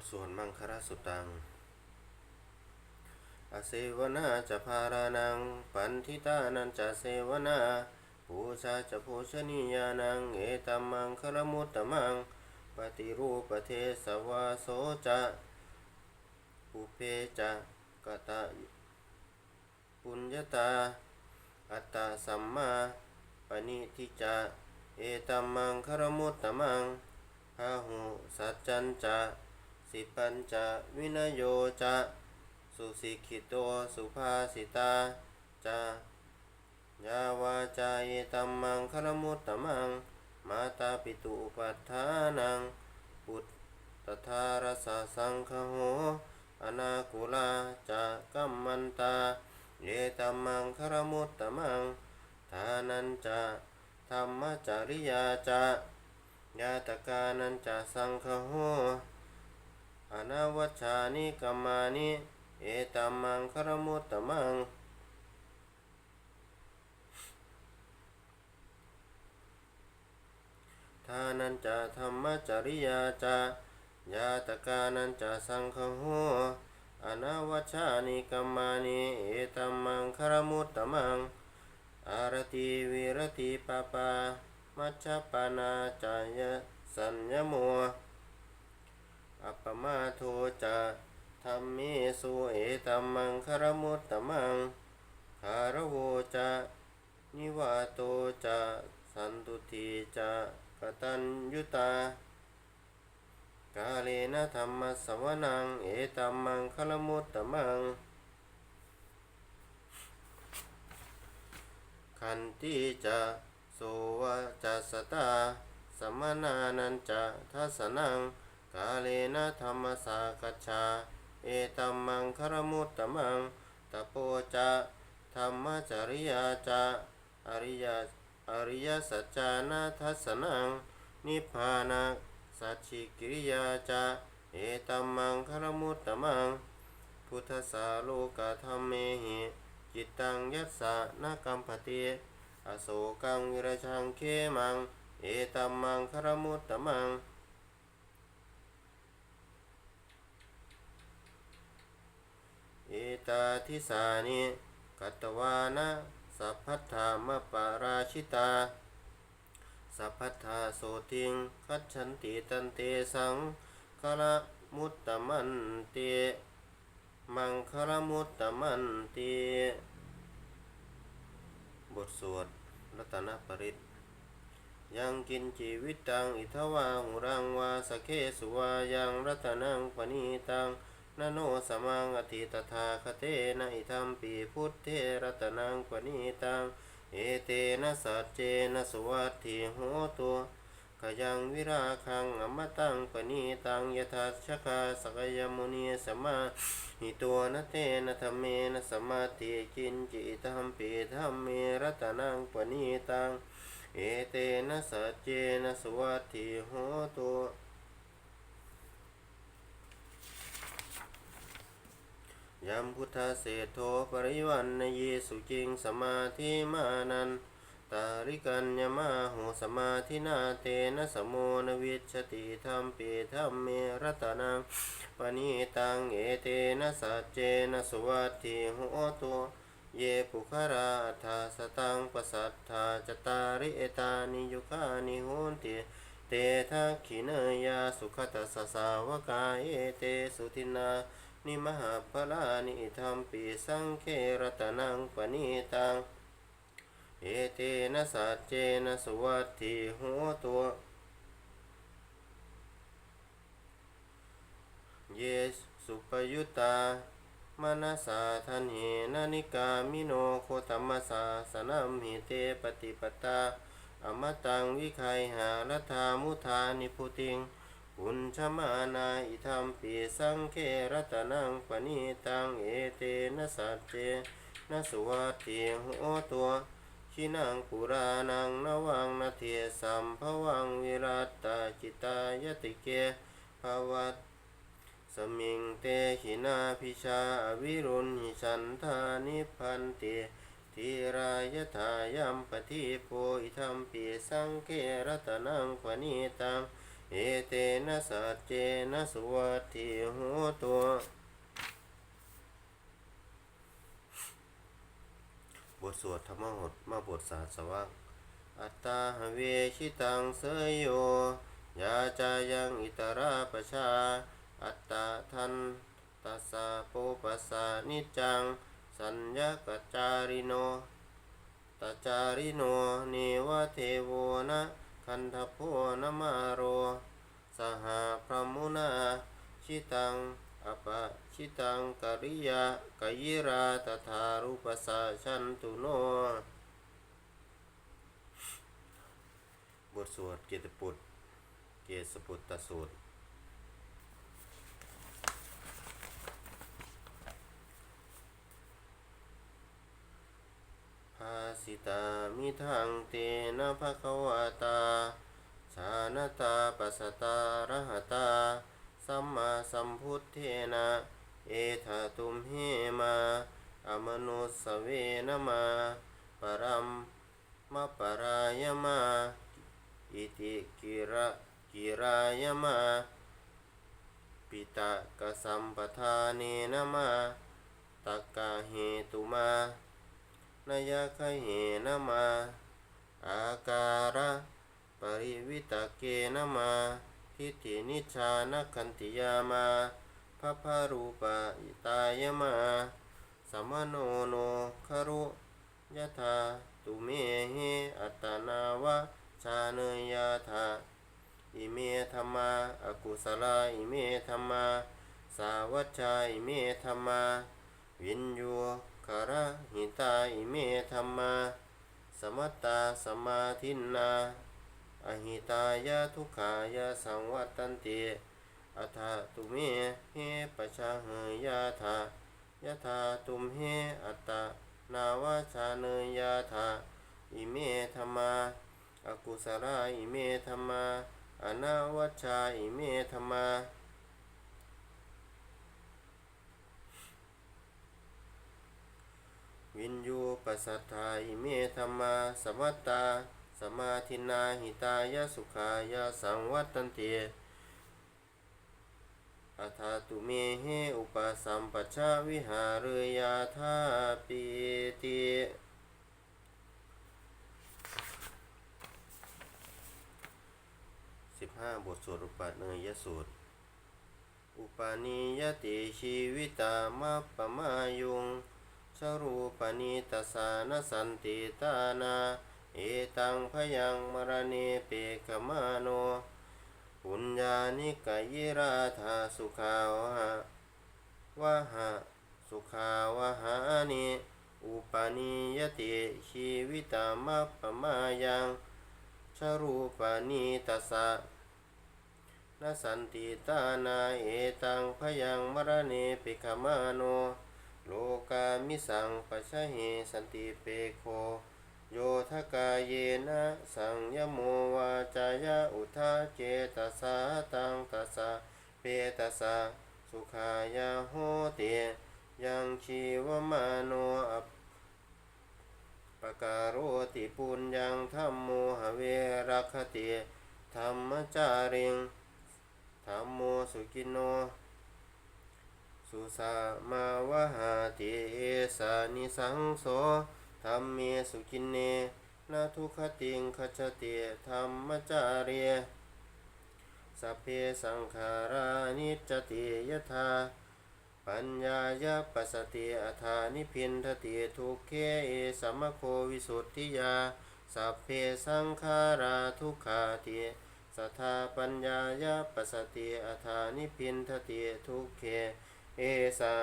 ทสวดมังคารสุตัง อเสวนาจะพารานัง ปันทิตานันจะเสวนาปูชาจะโภชนียานัง เอตัมมังคารมุตตมัง ปฏิรูปเทสวาโสจะปุเพจะกตะปุญญาตา อัตตาสัมมาปณิทิจะ เอตัมมังคารมุตตมังพาหุสัจจันจะ สิปัญจะวินโยจะสุสิกขิโตสุภาสิตาจายาวาจายตัมมังคารมุตตมัง มาตาปิตุอุปัฏฐานัง ปุตตทารสะสังคโหอนาคุลาจะกัมมันตา เยตัมมังคารมุตตมังทานันจะธรรมจริยาจะยาตกานันจะสังคโห นาวัชชานิกัมมานิ เอตัมมังคารมุตตมัง ทานันจะธรรมจริยาจะยาตกานันจะสังคโหอนาวัชานิกัมมานิ เอตัมมังคารมุตตมัง อารติวิรติปปา มัชฌปานาจายสัญญโม อัปปมาโทจะธรรมิสุเอตัมมังคารมุตตมังคารโวจะนิวาโตจะสันตุทีจะกตัญยุตากาเลนะธรรมสวนังเอตัมมังคารมุตตมังขันติจะโสวะจัสสตาสมนานันจะทัสสนัง กาเลนะธรรมสากัจฉาเอตัมมังคารมุตตมังตะโปจะธรรมจริยาจะอริยอริยสัจจานาทัสนัง นิพพานาสัจฉิกิริยาจะเอตัมมังคารมุตตมัง พุทธสาโลกธรรมเมหิจิตตังยัสสะนากัมปติอโศกังวิรชังเคมัง เอตัมมังคารมุตตมัง อิตาทิสานิกัตวานะสัพพัทธามปาราชิตา สัพพัทธาโสติงคัจฉันติตันเตสังคละมุตตมันเต มังคารมุตตมันเต บทสวดรัตนปริตยังกินจีวิตตังอิทวาหุรังวาสเคสุวายังรัตนังปณีตัง นโนสมังอธิตถาคเตนะอิทัมปีพุทธเทรัตนังปณีตัง เอเตนะสัจเจนะสวัสถิโหตุขยังวิราคังอมตังปณีตังยทัสชคาสกยมุนีสมาหิตัวนะเตนะธรรมเมนะสมาธิกินจิตธรรมปีธรรมเมรัตนังปณีตัง เอเตนะสัจเจนะสวัสถิโหตุ ยัมพุทธเศธโทปริวันนเยสุจิงสมาธิมานันตาริกัญญมาโหสมาธินาเตนะสมโมนวิชติธรรมปีธรรมเมรัตนังปณีตังเอเตนะสัจเจนะสวัสถิโหตุเยปุคาราธาสตังปสัทธาจตาริเอตานิยุคานิโหนติเตทักขินยาสุขตัสสะสาวกาเอเตสุทินา นิมหาภลานิธรรมปีสังเครตนังปณีตัง เอเตนะสัจเจนะสวัสถิโหตัวเยสุปยุตามนัสสาทันเหนานิกามิโนโคตมัสสาสนัมหิเตปฏิปตาอมตังวิไคหารัธามุธานิพุติง ปุญชมานาอิธรรมปีสังเครัตนังปณีตังเอเตนะสัจเจนะสวัสถิโหตัวชินังปุรานังนวังนาเทสัมภวังวิรัตตาจิตายติเกภวัตสมิงเตหินาพิชาวิรุณหิฉันธานิพันเตทีรายทายัมปฏิโพอิธรรมปีสังเครตนังปณีตัง เอเตนะสัจเจนะสุวัตถิโหตัวบทสวดธรรมหดมาบทศาสวังอัตตาเวชิตังเสยโยยาจายังอิตราปชา อัตตาทันตัสสะโปปัสสะนิจัง สัญญากัจจาริโนตจาริโนเนวะเทโวนะ คันทโพนมาโร สหพรหมุนา ชิตังอปะชิตังกริยะกยิราตถารุปสาชันตุโน บทสวดเกตปุตเกสปุตตสูตร ภาสิตามิทังเตนะภะคะวะตา ชาณตาปัสตาระหตา สัมมาสัมพุทเทนะ เอธาตุมเฮมา อมนุสเวนมา ปรัมมะปรายมา อิติกิระกิรายมา ปิตะกสัมปทาเนนมาตักกะเหตุมานายะคเหนะมา อาการะ ปริวิตเกนมาทิฏฐินิชานคันติยามาพระพารูปะอิตายมาสัมโนโนคารุยะธาตุเมเหอัตนาวะชาเนยาธาอิเมธรรมาอากุศลาอิเมธรรมาสาวัชาอิเมธรรมาวินโยคาระหิตาอิเมธรรมาสมัตตาสมาธินา อหิตายะทุกขายะสังวัตตันติอัฏฐตุเมเฮปชาเหยาธายะธาตุมเฮอัตตนาวาชาเนยยาธาอิเมธรรมาอากุสราอิเมธรรมาอนาวัชชาอิเมธรรมาวินยูปัสสัทธาอิเมธรรมาสมัตตา สมาธินาหิตายะสุขายะสังวัตตันเตอัฏฐาตุเมเหอุปสัมปชาวิหารยาธาปิติสิบห้าบทสวดอุปาเนยสูตร อุปาณิยติชีวิตามะปะมายุงชรูปนิตสานสันติตานา อตังพยังมรณีเปกมาโนปุญญานิกายิราธาสุขาวหะวะหะสุขาวหานิอุปาณิยติชีวิตามะปมายังชรูปนิตสะนสันติตานาเอตังพยังมรณีปิกมาโน โลกามิสังปชชะเหสันติเปโค โยทกายเยนะสังยโมวาจายะอุทาเจตสาตังตสสะเปตสะสุขายาโหเตยังชีวมาโนอัปปการโรติปุญญังธัมโมหเวรัคติธรรมจาริงธรรมโมสุกิโน สุสามาวะหาติเอสานิสังโส ธรรมเมสุกินเนนาทุคติงคจติธรรมจาเรียสัพเพสังขารานิจติยถาปัญญายาปัสติอัฏฐานิพินทติทุกเคเอสัมโควิสุทธิยา สัพเพสังขาราทุกขาติสัทธาปัญญายาปัสติอัฏฐานิพินทติทุกเคเอสะ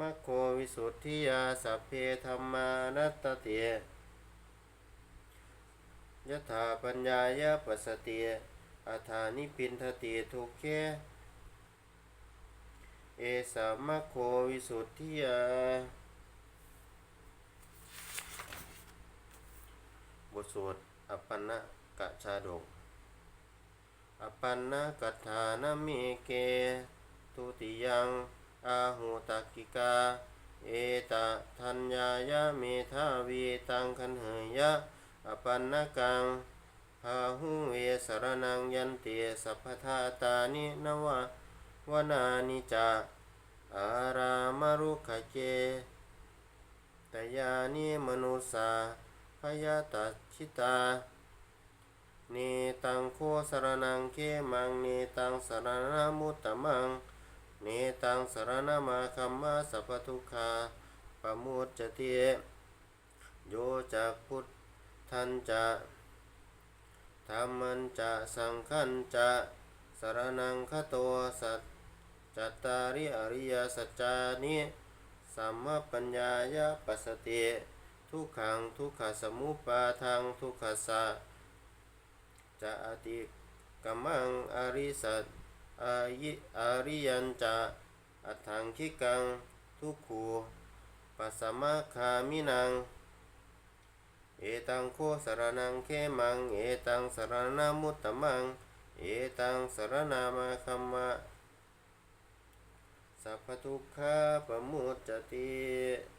มะโควิสุทธิยาสัพเพธรรมานัตเตียยถาปัญญายาปัสสติอัฏฐานิพินทติทุกเคเอสามะโควิสุทธิยา บทสวดอปปนะกะชาดกอปันนะกัฏฐานมิเกทุติยัง อาหูตักกิกา เอตะทัญญายะเมธาวีตังคันเหยะอปันนกังพาหุเวสรนังยันเตสัพพทาตานินวะวนานิจาอารามารุขเจตยานิมนุสาพยาตัชิตาเนตังโคสรนังเคมังเนตังสรณมุตตมัง เนตังสรณมาคัมมาสัพพทุกขาปมุจจติโยจักพุทธันจะธรรมันจะสังขันจะสรนังคโตสัจจัตตาริอริยสัจจานิสัมมปัญญายาปัสสติทุกขังทุกขสมุปาทังทุกขสะจะอติกมังอริสัต อายิอาริยันจะอัตถังคิกังทุกขูปัสสมะคามินัง เอตังโคสรนังเคมัง เอตังสรณมุตตมัง เอตังสรณามาคัมมะ สัพพทุกขาปมุจจติ